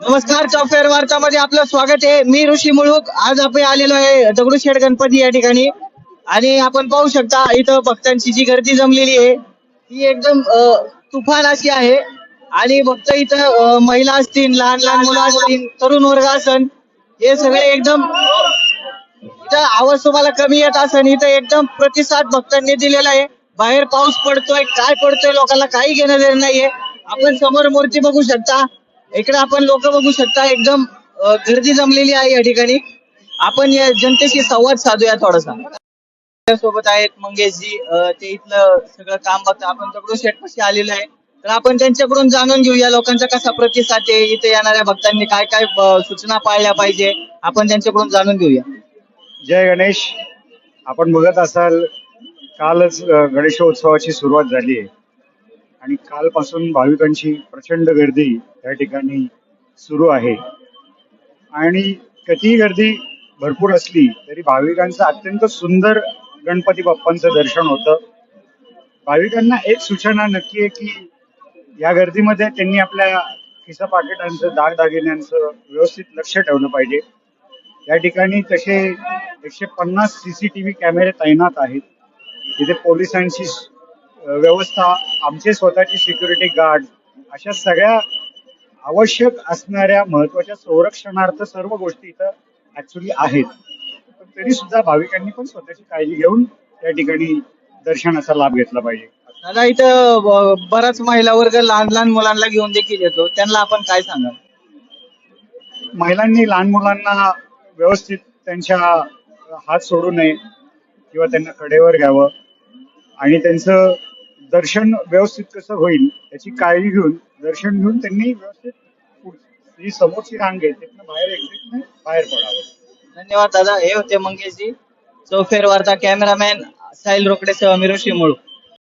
नमस्कार चॉफेअर वार्तामध्ये आपलं स्वागत आहे. मी ऋषी मुळूक. आज आपण आलेलो आहे दगडूशेठ गणपती या ठिकाणी. आणि आपण पाहू शकता इथं भक्तांची जी गर्दी जमलेली आहे ती एकदम तुफान अशी आहे. आणि भक्त इथं महिला असतील लहान लहान मुलं असतील तरुण वर्ग असन हे सगळे एकदम इथं आवाज तुम्हाला कमी येत असन. इथं एकदम प्रतिसाद भक्तांनी दिलेला आहे. बाहेर पाऊस पडतोय काय पडतोय लोकांना काही घेणं देणं नाहीये. आपण समोर मूर्ती बघू शकता. इकडे आपण लोक बघू शकता एकदम गर्दी जमलेली आहे या ठिकाणी. आपण या जनतेशी संवाद साधूया थोडासा. सोबत आहेत मंगेशजी ते इथलं सगळं काम बघता आपण दगडू शेटपाशी आलेलो आहे. तर आपण त्यांच्याकडून जाणून घेऊया लोकांचा कसा प्रतिसाद आहे इथे येणाऱ्या भक्तांनी काय काय सूचना पाळल्या पाहिजे आपण त्यांच्याकडून जाणून घेऊया. जय गणेश. आपण बघत असाल कालच गणेशोत्सवाची सुरुवात झाली आहे. आणि कालपासून भाविकांची प्रचंड गर्दी या ठिकाणी सुरू आहे. आणि कितीही गर्दी भरपूर असली तरी भाविकांचं अत्यंत सुंदर गणपती बाप्पांचं दर्शन होतं. भाविकांना एक सूचना नक्की आहे की या गर्दीमध्ये त्यांनी आपल्या खिसा पाकिटांचं दागदागिन्यांचं व्यवस्थित लक्ष ठेवलं पाहिजे. या ठिकाणी तसे एकशे पन्नास सीसीटीव्ही कॅमेरे तैनात आहेत. तिथे पोलिसांची व्यवस्था आमचे स्वतःची सिक्युरिटी गार्ड अशा सगळ्या आवश्यक असणाऱ्या महत्त्वाच्या संरक्षणार्थ सर्व गोष्टी इथं ऍक्च्युली आहेत. पण तरी सुद्धा भाविकांनी पण स्वतःची काळजी घेऊन त्या ठिकाणी दर्शनाचा लाभ घेतला पाहिजे. दादा इथं बराच महिला वर्ग लहान लहान मुलांना घेऊन देखील येतो. त्यांना आपण काय सांगाल? महिलांनी लहान मुलांना व्यवस्थित त्यांच्या हात सोडू नये किंवा त्यांना कडेवर घ्यावं आणि त्यांचं दर्शन व्यवस्थित कसं होईल याची काळजी घेऊन दर्शन घेऊन त्यांनी व्यवस्थित पुढ- जी समोरची रांग आहे तिथनं बाहेर एक्झिट बाहेर पडावं. धन्यवाद दादा. हे होते मंगेशजी. चौफेर वार्ता कॅमेरामॅन साहिल रोकडे सह मिरोशी मुळू.